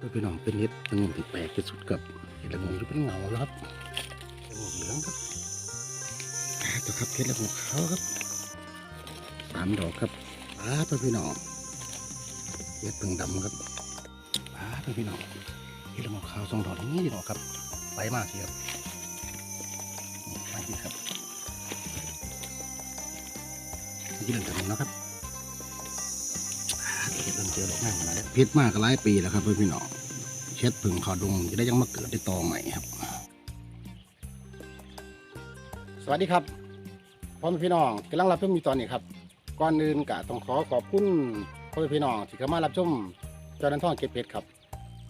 พื่อพี่น้องเป็นเห็ดละงงที่แปลกที่สุดกับเห็ดละงงที่เป็นเงาแล้วครับละงงเหลืองครับอ่าตัวครับเห็ดละงงขาวครับสามดอกครับป้าเพื่อพี่น้องเห็ดเพิ่งดำครับป้าเพื่อพี่น้องเห็ดละงงขาวสองดอกนี้ดอกครับไปมากทีครับนี่ไปทีครับนี่เรื่องกันนะครับเห็ดเริ่มเจอดอกง่ายขนาดนี้พิษมากก็หลายปีแล้วครับเพื่อนพี่น้อง เช็ดผึ่งขาดงจะได้ยังมาเกิดได้ต่อใหม่ครับ สวัสดีครับพ่อแม่พี่น้องกำลังรับชมอยู่ตอนนี้ครับก่อนอื่นกะต้องขอขอบคุณพ่อแม่พี่น้องที่เข้ามารับชมจอนันท่องเก็บเพชรครับ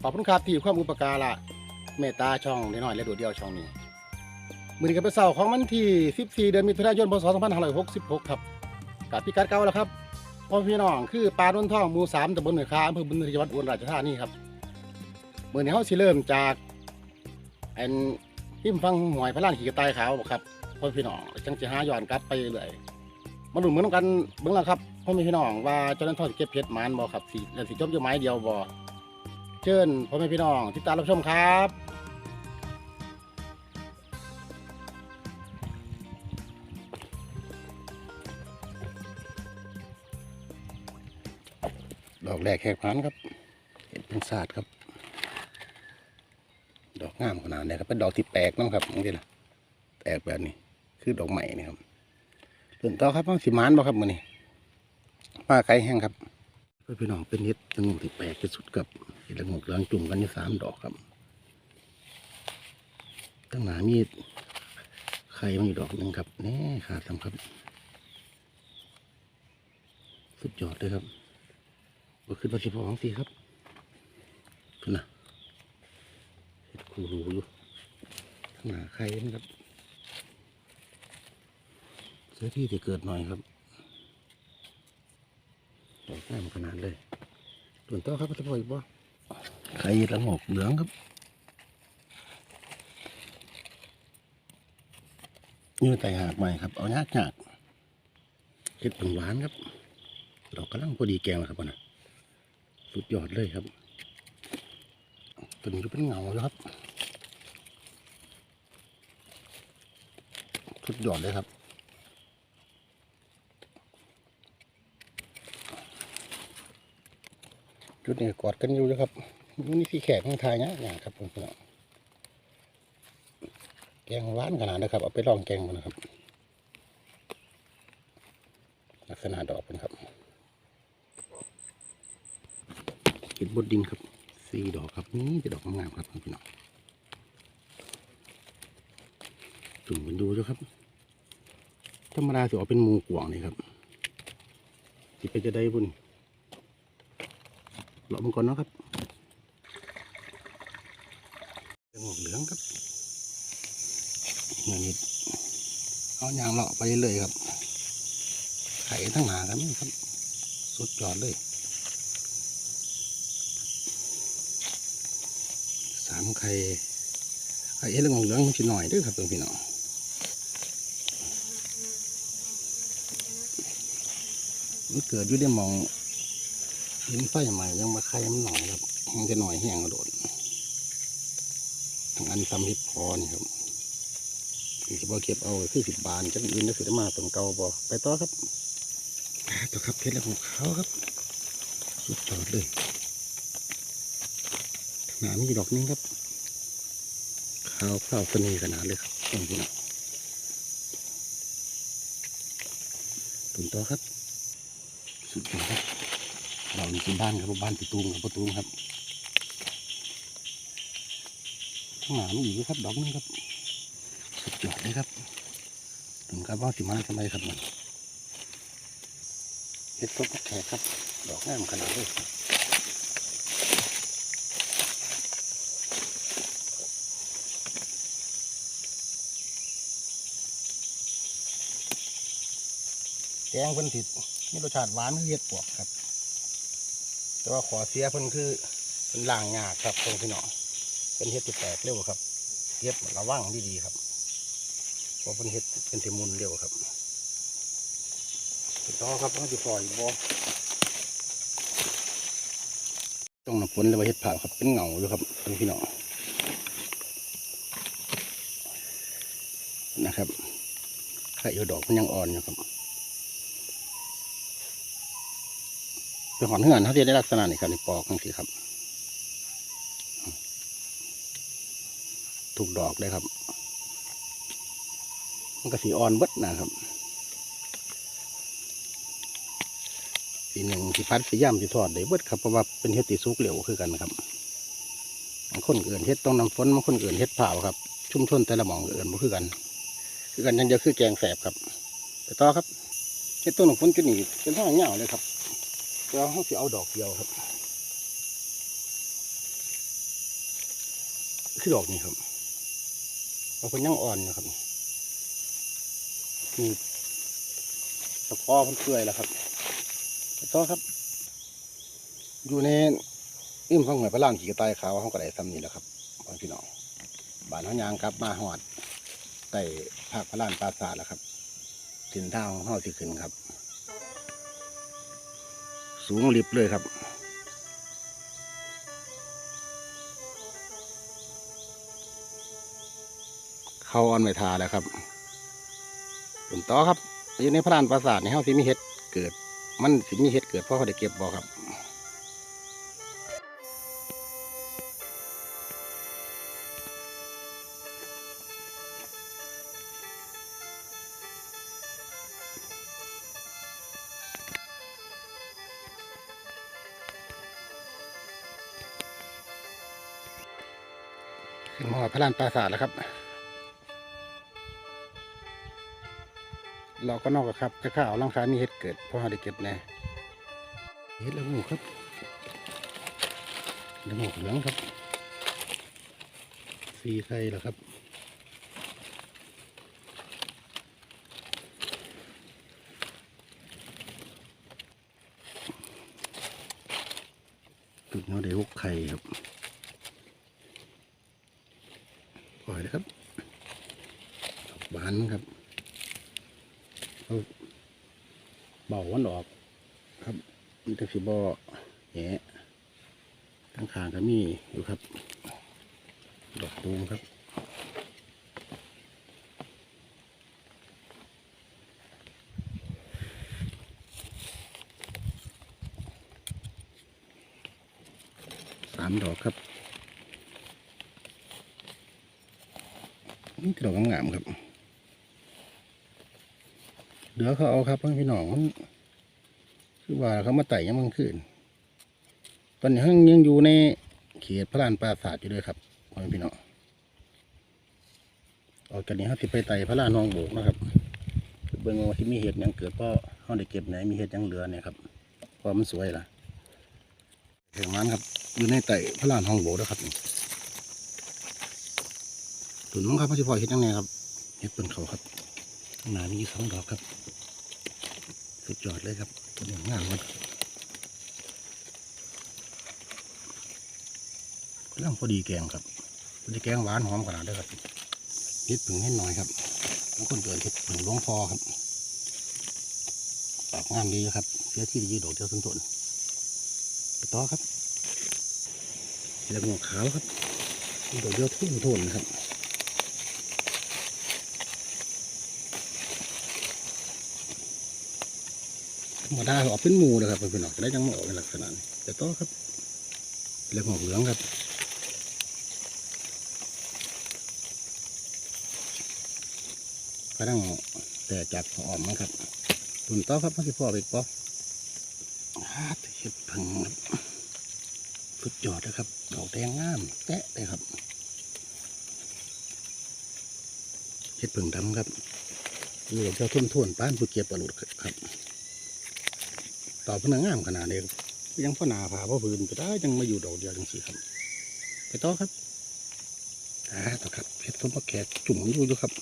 ขอบคุณครับที่ความอุปการะเมตตาช่องน้อยและโดดเดียวช่องนี้มือนี้ก็เป็นเสาร์ของวันที่14เดือนมิถุนายนพศ2566 ครับกับพิกัดเก่าแล้วครับพ่อพี่น้องคือปลาต้นท่องหมู่สามตำบลหน่วยคาอำเภอบุญจังหวัดอุบลราชธานีครับ เมื่อนี้เขาสิเริ่มจากอันพิมพ์ฟังหวยพระล้านขี่กระต่ายขาวบ่ครับพ่อพี่น้องจังจะหาย้อนกลับไปเรื่อยมาดูเหมือนกันเบื้องหลังครับพ่อแม่พี่น้องว่าเจ้าหน้าที่เก็บเพชรมานบ่ครับสิแล้วสิจบอยู่ไม้เดียวบ่เชิญพ่อแม่พี่น้องติดตามรับชมครับดอกแรกแขกพันครับเห็นเป็นศาสตร์ครับ ดอกงามขนาดนี้ครับเป็นดอกที่แปลกนะครับนี่นะแปลกแบบนี้ คือดอกใหม่นี่ครับเรื่องต่อครับว่าสิมานบ่ครับมือนี้ป้าไก่แห้งครับเพื่อนพี่น้องเป็นเห็ดละงงที่แปลกที่สุดกับเห็ดละงงเหลืองจุ่มกันอยู่สามดอกครับตั้งหนามีดไข่มันอยู่ดอกหนึ่งครับแน่ขาดทำครับ สุดยอดเลยครับก็ขึ้นมาสิบของสีครับขึ้นนะ ห็ดคูรูอยู่ข้างหน้าไข่นะครับเสื้อที่จะเกิดหน่อยครับดอกแก้มขนาดเลยส่วนต่อครับจะพออีกบ่ไข่ละงอกเหลืองครับนี่ไต่หากใหม่ครับ เอายากยากเห็ดผงหวานครับ ดอกกำลังพอดีแกงแล้วครับพ่อนะสุดยอดเลยครับตัวนี้ก็เป็นเงาแล้วครับ สุดยอดเลยครับจุดนี้กอดกันอยู่นะครับนี่ที่แขกของไทยนะอย่างครับพี่น้องแกงหวานขนาดนะครับ เอาไปลองแกงมันนะครับ ลักษณะดอกเป็นครับเห็ดบดดินครับสี่ดอกครับนี่จะดอกงามๆครับพี่น้องจุ่มกันดูด้วยครับ ธรรมดาจะออกเป็นมูกวงนี่ครับจิไปจะได้บุญเลาะมันก่อนเนาะครับเป็นหมวกเหลืองครับเงินนิดเอายางเลาะไปเรื่อยครับ ไข่ทั้งหาครับนี่ครับ สุดยอดเลยสามไข่ไข่เอ็ดเหลืองๆชิ้นหน่อยด้วยครับเพื่อนพี่น้อง มันเกิดอยู่ได้มองเห็นไฟใหม่ยังมาไข่มันหน่อยครับมันจะหน่อยแห้งกระโดดทางอันทำเห็ดพอนี่ครับที่บ่เก็บเอาคือสิบบานจังอื่นก็สิได้มาตรงเก่าบ่ไปต่อครับตัวครับเพชรของเขาครับ สุดยอดเลยหนาดมีดอกนึงครับขาวเปล่าเสน่ห์ขนาดเลยครับตรงนี้ตุนต่อครับ เรานี่เป็นบ้านครับบ้านติตูครับประตูครับข้างหน้ามีอีกครับดอกนึงครับสุดยอดเลยครับถึงครับว่าสิมาทำไมครับมันเห็ดก็แขกครับ ดอกงามขนาดเลยแกงเพิ่นติดมีรสชาติหวานเห็ดปวกครับ แต่ว่าขอเสียเพิ่นคือเป็นล่างยากครับตรงพี่น้องเป็นเห็ดที่แตกเร็วครับเก็บระวังดีๆครับเพราะเป็นเห็ดเป็นที่มุนเร็วครับต่อครับต้องติดปล่อยบ่ต้องน้ำฝนเลยว่าเห็ดผ่าครับเป็นเงาอยู่ครับพี่น้องนะครับไข่อยู่ดอกมันยังอ่อนอยู่ครับ เป็นหอนเหือนเขาจะได้ลักษณะนี้ครับในปอกนั่นคือครับ ถูกดอกเลยครับ มันก็สีอ่อนเบิดนะครับสีหนึ่งสีพัดสีย่ำสีทอดได้เบิดครับเพราะว่าเป็นเฮ็ดตีซุกเหลวคือกันครับบางคนเอื่นเฮ็ดต้องน้ำฝนบางคนเอื่นเฮ็ดเผาครับ ชุ่มชนแต่ละหมองเอื่นบ่คือกัน คือกันยังเดียวคือแกงแสบครับ ไปต่อครับเฮ็ดต้นน้ำฝนจุดนี้เป็นท่างเงาเลยครับ เราเขาสิเอาดอกเดียวครับ คือดอกนี้ครับบาคนยังอ่อนอยู่ครับนี่ตะพอมันเปื่อยแล้วครับต่อครับ อยู่ในอิ่มฟังหวยพระรามขี่กระต่ายขาวเขาก็ได้ซ้ำนี่แหละครับพี่น้องบ้านเขายางกลับมาหอดใต้ภาคพระรามปราสาทแล้วครับสินทาของเขาสิขึ้นครับ สูงลิบเลยครับ เข้าออนไม่ทาแล้วครับตุ่นต่อครับอยู่ในพระลานปราสาทในเฮาสิมีเห็ดเกิด มันสิมีเห็ดเกิดเพราะเขาได้เก็บบ่ครับ ขึ้นมาพระลานปราสาทแล้วครับ เราก็นอกกับครับจะข้าวร่างกามีเห็ดเกิดเพราะเราได้เก็บแน่เห็ดละงูครับละงูเหลืองครับสีไข่เหรอครับตุดเนาได้หกไข่ครับปล่อยเลยครับดอกบานครับเอาเบาวันออกครับมันจะ สิบ่แหะทั้งขางก็มีอยู่ครับ ดอกตูมครับ สามดอกครับนี่ดอกงามๆครับเหลือเขาเอาครับเพื่อนพี่น้องมัน คือว่าเขามาไต่ยังมันขึ้นตอนนี้ยังยังอยู่ในเขตพระลานปราสาทอยู่เลยครับพ่อพี่น้องออกจากนี้เขาสิไปไต่พระลานนองโบกนะครับเบิ่งว่าที่มีเห็ดยังเกิดเพราะเขาได้เก็บไหนมีเห็ดยังเหลือเนี่ยครับเพรามันสวยล่ะเห็นมันครับอยู่ในไต่พระลานห้องโบกนะครับตุนมั้งครับพ่อชิพอเห็ดยังไงครับเห็ดเป็นเขาครับข้างหน้ามีสองดอกครับ สุดยอดเลยครับ ตัวนี้งามมันกำลังพอดีแกงครับพอดีแกงหวานหอมขนาดได้ครับเห็ดผึ่งให้หน่อยครับบางคนเกิดเห็ดผึ่งหลวงพอครับปากงามดีครับเสียที่ดีดอกเดียวต้นต้นไปต่อครับแล้วงอกขาวครับดอกเดียวทุ่นทุ่นครับ ธรรมดาออกเป็นหมูนะครับเป็นออกจะได้ยังไม่ออกในลักษณะนี้แต่ต่อครับเรื่องของเหลืองครับกระดังแต่จากพอมนะครับตุนต่อครับมาที่พ่อไปอีกปอฮาดเห็ดผึ่งสุดยอดนะครับ ดอกแดงงาม แตะเลยครับเห็ดผึ่งดำครับอยู่เจ้าทุ่นทุ่นๆป้านผู้เกียบปลาหลุดครับ ต่อพนักงามขนาดนี้ครับยังพ่อนาผาพ่อพื้นไปได้ยังมาอยู่ดอกเดียวจังสิครับ ไปต่อครับอ่าต่อครับเพชรสมบัติแขกจุ่มอยู่อยู่ครับ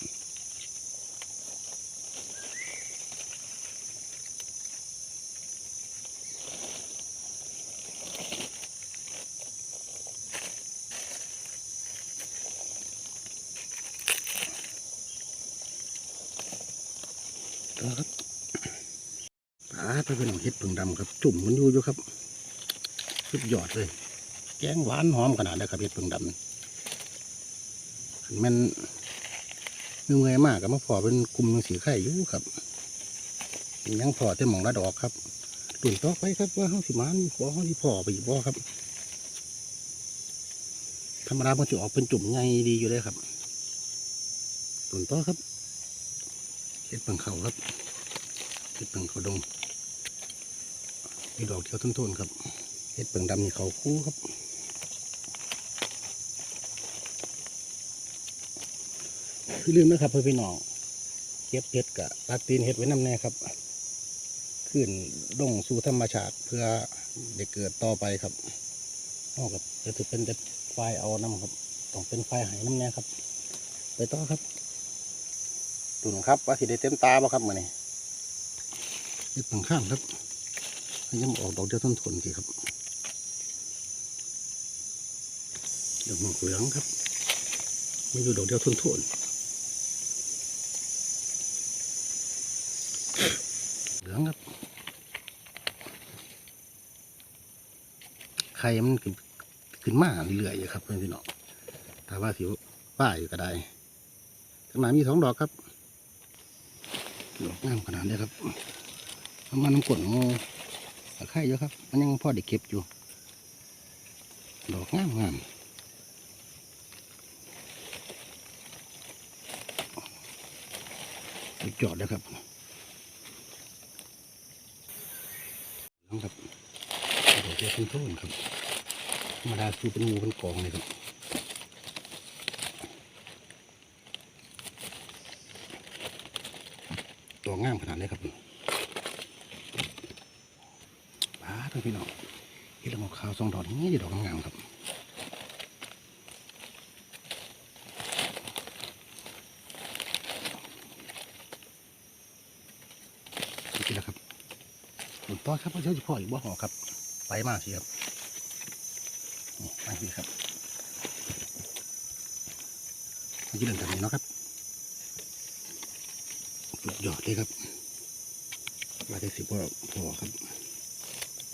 ครับ ไปเป็นของเห็ดผึ่งดำครับ จุ่มมันอยู่อยู่ครับสุดยอดเลย แกงหวานหอมขนาดเลยครับเห็ดเพิ่งดำคันม่นเมื่อยมากก็มาพอเป็นกลุ่มสีไข่อยู่ครับยังพอแต่หมองละดอกครับตุ่นต่อไปครับว่าเฮาสิมานขอเฮาสิพอไปอีกบ่ครับธรรมดามันจะออกเป็นจุ่มใหญ่ดีอยู่เลยครับตุ่นต่อครับเห็ดเพิ่งเขาครับเห็ดเพิ่งเขาดง มีดอกเขียวต้นๆครับเห็ดเปิงดำนี่เขาคู่ครับคือลืมนะครับเพื่อนพี่น้องเก็บเห็ดกะตัดตีนเห็ดไว้น้ำแน่ครับ ขึ้นดงสู่ธรรมชาติเพื่อได้เกิดต่อไปครับนอกกับจะถือเป็นแต่ไฟเอาน้ำครับต้องเป็นไฟหายน้ำแน่ครับ ไปต่อครับตุ่นครับว่าสิได้เต็มตาบ่ครับมื่อนี้เห็ดเปิงข้ามครับ ยังออกดอกเดียวต้นทนสิครับดอกหมอกเหลืองครับไมีอยู่ดอกเดียวทุนทุนเหลืองครับไข่มันขึ้นขึ้นมาเรื่อยๆอยู่ครับเพื่อนพี่น้องถ้าว่าสิวป้าอยู่ก็ได้ข้างหน้ามีสองดอกครับดอกงามขนาดนี้ครับประมาณน้ำกลนงู ไข่เยอะครับ มันยังพอได้เก็บอยู่ ดอกงามงามสุดยอดเลยครับน้องครับดอกเดียวทุ่นครับธรรมดาคือเป็นงูเป็นกองเลยครับตัวงามขนาดนี้ครับ ป้าท่านพี่น้องเห็ดละงอกขาวสองดอกนี้ดอกงามครับนี่แหละครับฝนต้อครับพระเจ้าจะพ่ออีกบ่หอครับ ไปมากสิครับนี่มาสิครับมากินเรื่องแบบนี้เนาะครับสุดยอดเลยครับว่าได้สิบพ่อพอครับ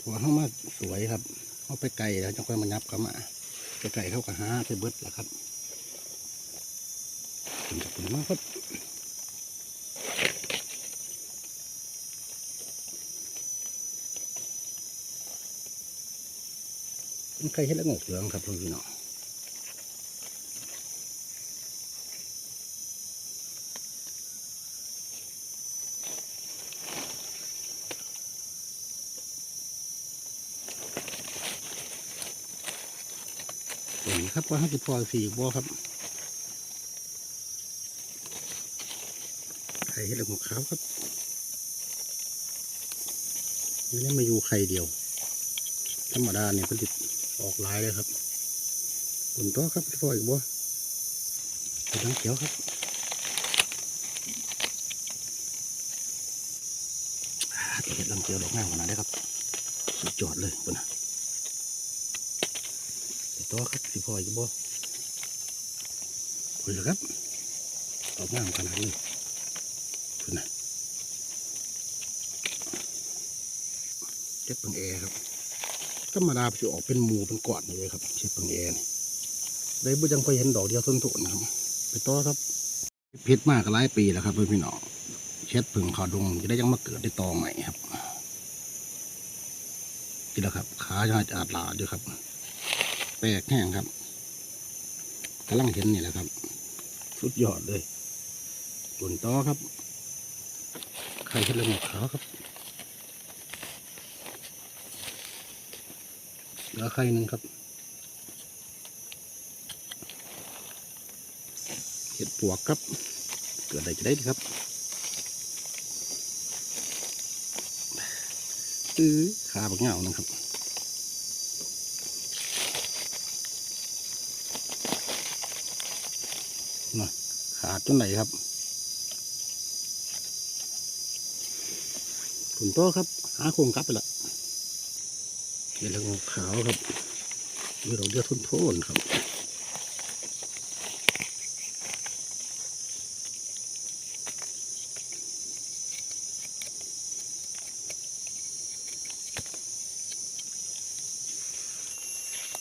หัวเข้ามาสวยครับเข้าไปไกลแล้วจังค่อยมานับเข้ามาไปไกลเข้ากับห้าไปเบิดแล้วครับขอบคุณมากครับมันไข่เห็ดละงกเหลืองครับพี่น้องตั วนี้ครับว่าห้าสิบพอสี่บัวครับไข่เห็ดละโงกขาวครับนี่ได้มาอยู่ไข่เดียว ธรรมดาเนี่ยผลิตออกหลายเลยครับผลตัวครับพี่พ่ออีกบ่เป็นน้ำเขียวครับตัวเห็ดลำเขียวดอกง่ามขนาดนี้ครับสุดยอดเลยคนนะ ตัวครับพี่พ่ออีกบ่คุยครับดอกงามขนาดนี้คนนะเจ็ดปังแอร์ครับธรรมดาจะออกเป็นหมูเป็นกอดเลยครับเช็ดปังแอนี่ได้บุยังไปเห็นดอกเดียวทนทนครับ ไปต่อครับเพชรมากหลายปีแล้วครับเพื่อนพี่น้องเช็ดผึ่งขาวดงจะได้ยังมาเกิดได้ตอใหม่ครับนี่แหละครับขาจะอาดลาดอยู่ครับ ลกแห้งครับกำลังเห็นนี่แหละครับ สุดยอดเลยบุญต่อครับไข่เห็ดละหมกขาวครับแล้วไข่หนึ่งครับเห็ดปวกครับ เกิดอะไรจะได้ครับอือขาบักเหงานะครับน่ะขาด จนไหนครับขุนโตครับ หาโครงกลับไปละเห็ดละโงขาวครับมีดอกเดียวทุนโทนครับ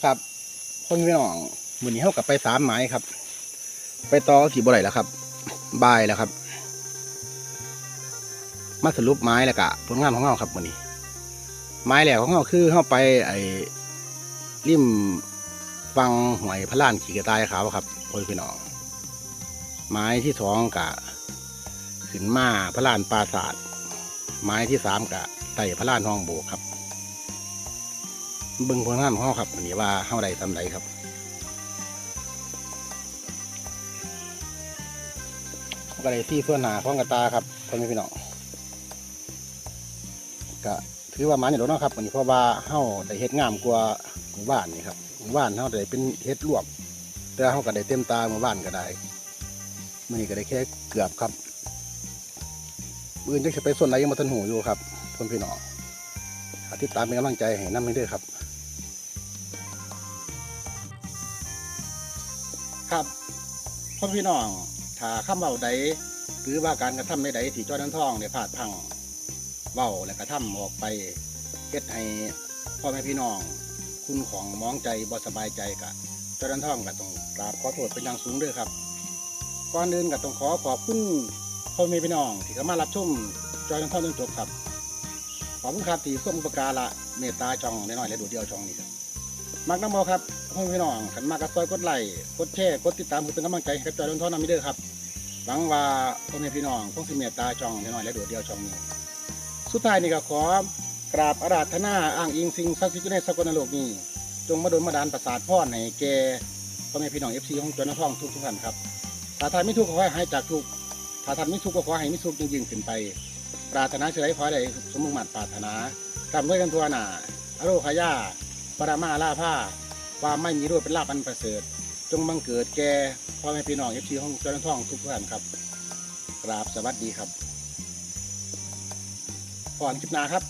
ครับพ่อแม่พี่น้องมือนี้เฮากับไปสามไม้ครับ ไปต่อกี่บ่ไหลแล้วครับบายแล้วครับ มาสรุปไม้แล้วกะผลงานของเราครับมื้อนี้ ไม้แหลกของเราคือเข้าไปไอ้ริมฟังหวยพระล้านขี่กระต่ายขาวครับพ่อพี่น้อง ไม้ที่สองกะขึ้นมาพระล้านปราศาสตร์ไม้ที่สามกะไต่พระล้านห้องโบกครับเบิ่งผลงานของเราครับอันนี้ว่าเฮาได้ทำไรครับ ก็ได้ที่ส่วนหนาของกระตาครับพ่อแม่พี่น้องก็ถือว่ามันอยู่แล้วเนาะครับอันนี้เพราะว่าเฮาได้เฮ็ดงามกว่าหมู่บ้านนี่ครับหมู่บ้านเฮาได้เป็นเฮ็ดรวบแต่เฮาก็ได้เต็มตาหมู่บ้านก็ได้มื้อนี้ก็ได้แค่เกือบครับมื้อนี้จะไปส่วนไหนยังบ่ทันหูอยู่ครับพ่อพี่น้องฝากติดตามเป็นกำลังใจให้นำให้ด้ครับ ครับพ่อพี่น้อง ถ้าคำเว้าใดหรือว่าการกระทำใดๆที่จอยนั้นท่องเนี่ยพลาดพังเว้าและกระทำออกไปเฮ็ดให้พ่อแม่พี่น้อง คุณของมองใจบ่สบายใจกะจอยนั้นท่องก็ต้องกราบขอโทษเป็นอย่างสูงด้วยครับก่อนอื่นก็ต้องขอขอบคุณพ่อแม่พี่น้องที่เข้ามารับชมจอยนั้นท่องจนจบครับขอบคุณครับที่ส่งอุปการะเมตตาช่องน้อยๆและดูเดียวช่องนี้ครับมักน้ำมอครับพ่อแม่พี่น้องขันมากก็ซอยกดไลค์กดแชร์กดติดตามเพื่อเป็นกำลังใจให้กับจอยลนทอนนำมิเดอร์ครับ หวังว่าพ่อแม่พี่น้องคงสิเมตตาช่องน้อยและโดดเดียวช่องนี้สุดท้ายนี่ก็ขอกราบอาราธนาอ้างอิงสิ่งศักดิ์สิทธิ์อยู่ในสกลโลกนี้จงมาดลมาดานประสาทพ่อให้แก่พ่อแม่พี่น้องเอฟซีของจอนท่องทุกทุกท่านครับถ้าท่านไม่ทุกข์ก็ขอให้หายจากทุกข์ถ้าท่านไม่ทุกข์ก็ขอให้มีสุขยิ่งๆขึ้นไป ปรารถนาสิ่งใดขอให้ได้สมมุ่งมั่นปรารถนาทำด้วยกันทัวหนาอโรคายาปรามาลาผ้าความไม่มีโรคเป็นลาภอันประเสริฐ จงบังเกิดแก่พ่อแม่พี่น้องเอฟซีของเจ้าหน้าท่องทุกท่านครับกราบสวัสดีครับก่อนคลิปหนาครับ